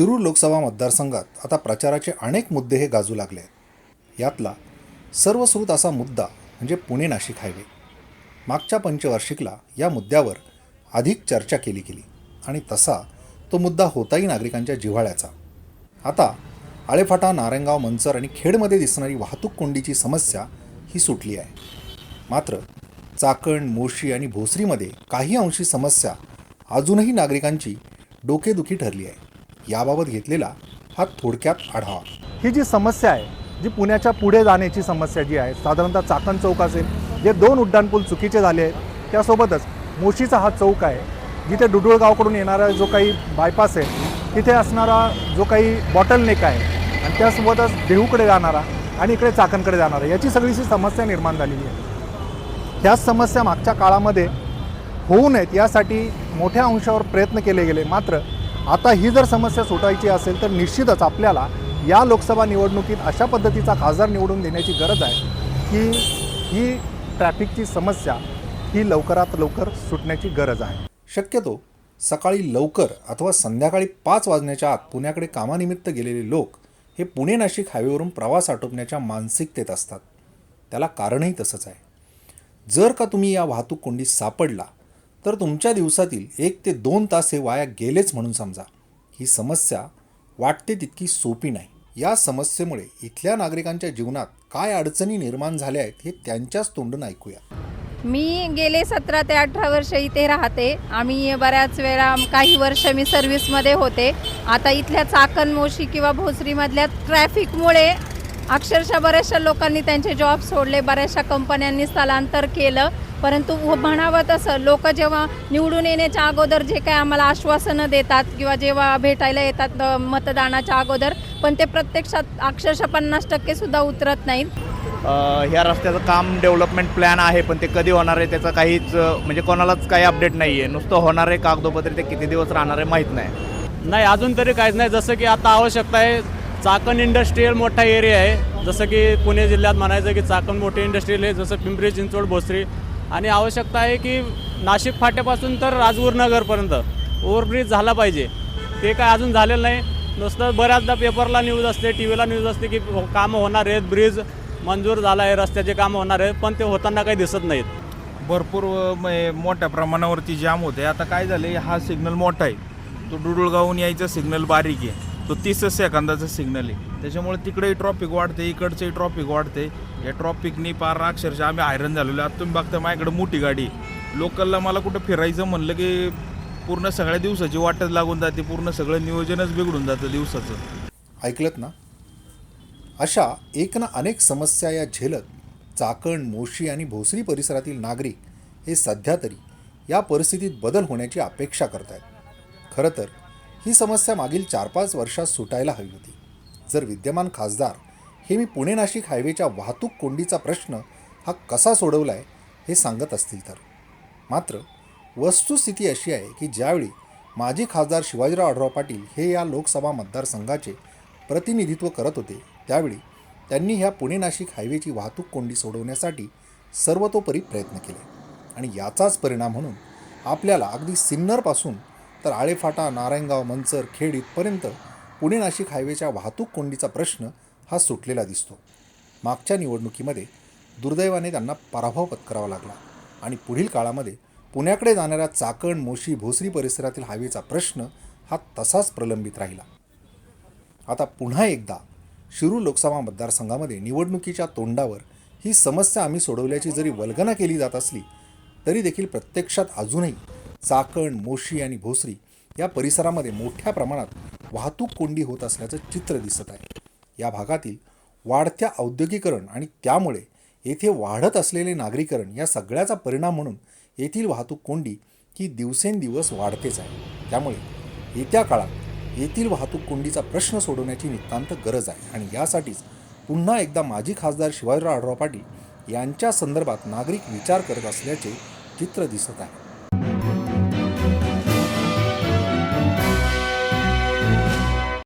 शिरूर लोकसभा मतदारसंघात आता प्रचाराचे अनेक मुद्दे हे गाजू लागले आहेत. यातला सर्वश्रुत असा मुद्दा म्हणजे पुणे नाशिक हायवे. मागच्या पंचवार्षिकला या मुद्द्यावर अधिक चर्चा केली गेली आणि तसा तो मुद्दा होताही नागरिकांच्या जिव्हाळ्याचा. आता आळेफाटा नारायणगाव मंचर आणि खेडमध्ये दिसणारी वाहतूक कोंडीची समस्या ही सुटली आहे. मात्र चाकण मोशी आणि भोसरीमध्ये काही अंशी समस्या अजूनही नागरिकांची डोकेदुखी ठरली आहे. याबाबत घेतलेला हा थोडक्यात आढावा. ही जी समस्या आहे जी पुण्याच्या पुढे जाण्याची समस्या जी आहे साधारणतः चाकण चौक असेल जे दोन उड्डाणपूल चुकीचे झाले आहेत त्यासोबतच मोशीचा हा चौक आहे जिथे डुडुळगावकडून येणारा जो काही बायपास आहे तिथे असणारा जो काही बॉटलनेक आहे आणि त्यासोबतच देहूकडे जाणारा आणि इकडे चाकणकडे जाणारा याची सगळीशी समस्या निर्माण झालेली आहे. त्या समस्या मागच्या काळामध्ये होऊ नयेत यासाठी मोठ्या अंशावर प्रयत्न केले गेले मात्र आता ही जर समस्या सुटायची असेल तर निश्चितच आपल्याला या लोकसभा निवडणुकीत अशा पद्धतीचा खासदार निवडून देण्याची गरज आहे की ही ट्रॅफिकची समस्या ही लवकरात लवकर सुटण्याची गरज आहे. शक्यतो सकाळी लवकर अथवा संध्याकाळी पाच वाजण्याच्या आत पुण्याकडे कामानिमित्त गेलेले लोक हे पुणे नाशिक हायवेवरून प्रवास आटोपण्याच्या मानसिकतेत असतात. त्याला कारणही तसंच आहे. जर का तुम्ही या वाहतूक कोंडीत सापडला तर तुमच्या दिवसातील एक ते दोन तास हे वाया गेलेच म्हणून समजा. ही समस्या वाटते तितकी सोपी नाही. या समस्येमुळे इथल्या नागरिकांच्या जीवनात काय अडचणी निर्माण झाल्या आहेत हे त्यांच्याच तोंडून ऐकूया. मी गेले सतरा ते अठरा वर्ष इथे राहते. आम्ही बऱ्याच वेळा काही वर्ष मी सर्व्हिसमध्ये होते. आता इथल्या चाकणमोशी किंवा भोसरीमधल्या ट्रॅफिकमुळे अक्षरशः बऱ्याचशा लोकांनी त्यांचे जॉब सोडले बऱ्याचशा कंपन्यांनी स्थलांतर केलं. परंतु व- म्हणावं तसं लोक जेव्हा निवडून येण्याच्या अगोदर जे काही आम्हाला आश्वासनं देतात किंवा जेव्हा भेटायला येतात मतदानाच्या अगोदर पण ते प्रत्यक्षात अक्षरशः पन्नास टक्केसुद्धा उतरत नाहीत. ह्या रस्त्याचं काम डेव्हलपमेंट प्लॅन आहे पण ते कधी होणार आहे त्याचं काहीच म्हणजे कोणालाच काही अपडेट नाही आहे. नुसतं होणार आहे कागदोपत्री ते किती दिवस राहणार आहे माहीत नाही. नाही अजून तरी काहीच नाही. जसं की आता आवश्यकता आहे चाकण इंडस्ट्रीयल मोठा एरिया आहे. जसं की पुणे जिल्ह्यात म्हणायचं की चाकण मोठी इंडस्ट्रीयल आहे जसं पिंपरी चिंचवड भोसरी. आणि आवश्यकता आहे की नाशिक फाट्यापासून तर राजगुर नगरपर्यंत ओव्हरब्रिज झाला पाहिजे. ते काय अजून झालेलं नाही. नुसतं बऱ्याचदा पेपरला न्यूज असते टी व्हीला न्यूज असते की कामं होणार आहेत ब्रिज मंजूर झाला आहे रस्त्याचे कामं होणार आहेत पण ते होताना काही दिसत नाहीत. भरपूर म- मोठ्या प्रमाणावरती जाम होते. आता काय झालं हा सिग्नल मोठा आहे. तो डुडुळगावून यायचा सिग्नल बारीक आहे. तो तीस सेकंदाचा सिग्नल आहे. त्याच्यामुळे तिकडेही ट्रॉफिक वाढते इकडचंही ट्रॉफिक वाढते. या ट्रॉफिकनी पार अक्षरशः आम्ही आयरन झालेलो आता तुम्ही बघता माझ्याकडे मोठी गाडी लोकलला मला कुठं फिरायचं म्हणलं की पूर्ण सगळ्या दिवसाची वाटच लागून जाते. पूर्ण सगळं नियोजनच बिघडून जातं दिवसाचं. ऐकलत ना? अशा एक ना अनेक समस्या या झेलत चाकण मोशी आणि भोसरी परिसरातील नागरिक हे सध्या तरी या परिस्थितीत बदल होण्याची अपेक्षा करत आहेत खरं तर ही समस्या मागील चार पाच वर्षात सुटायला हवी होती. जर विद्यमान खासदार हे मी पुणे नाशिक हायवेच्या वाहतूक कोंडीचा प्रश्न हा कसा सोडवला आहे हे सांगत असतील तर. मात्र वस्तुस्थिती अशी आहे की ज्यावेळी माजी खासदार शिवाजीराव आढराव पाटील हे या लोकसभा मतदारसंघाचे प्रतिनिधित्व करत होते त्यावेळी त्यांनी ह्या पुणे नाशिक हायवेची वाहतूक कोंडी सोडवण्यासाठी सर्वतोपरी प्रयत्न केले. आणि याचाच परिणाम म्हणून आपल्याला अगदी सिन्नरपासून तर आळेफाटा नारायणगाव मंचर खेड इथपर्यंत पुणे नाशिक हायवेच्या वाहतूक कोंडीचा प्रश्न हा सुटलेला दिसतो. मागच्या निवडणुकीमध्ये दुर्दैवाने त्यांना पराभव पत्करावा लागला आणि पुढील काळामध्ये पुण्याकडे जाणाऱ्या चाकण मोशी भोसरी परिसरातील हायवेचा प्रश्न हा तसाच प्रलंबित राहिला. आता पुन्हा एकदा शिरूर लोकसभा मतदारसंघामध्ये निवडणुकीच्या तोंडावर ही समस्या आम्ही सोडवल्याची जरी वल्गना केली जात असली तरी देखील प्रत्यक्षात अजूनही चाकण मोशी आणि भोसरी या परिसरामध्ये मोठ्या प्रमाणात वाहतूक कोंडी होत असल्याचं चित्र दिसत आहे. या भागातील वाढत्या औद्योगिकरण आणि त्यामुळे येथे वाढत असलेले नागरीकरण या सगळ्याचा परिणाम म्हणून येथील वाहतूक कोंडी ही दिवसेंदिवस वाढतेच आहे. त्यामुळे येत्या काळात येथील वाहतूक कोंडीचा प्रश्न सोडवण्याची नितांत गरज आहे आणि यासाठीच पुन्हा एकदा माजी खासदार शिवाजीराव आढराव पाटील यांच्या संदर्भात नागरिक विचार करत असल्याचे चित्र दिसत आहे.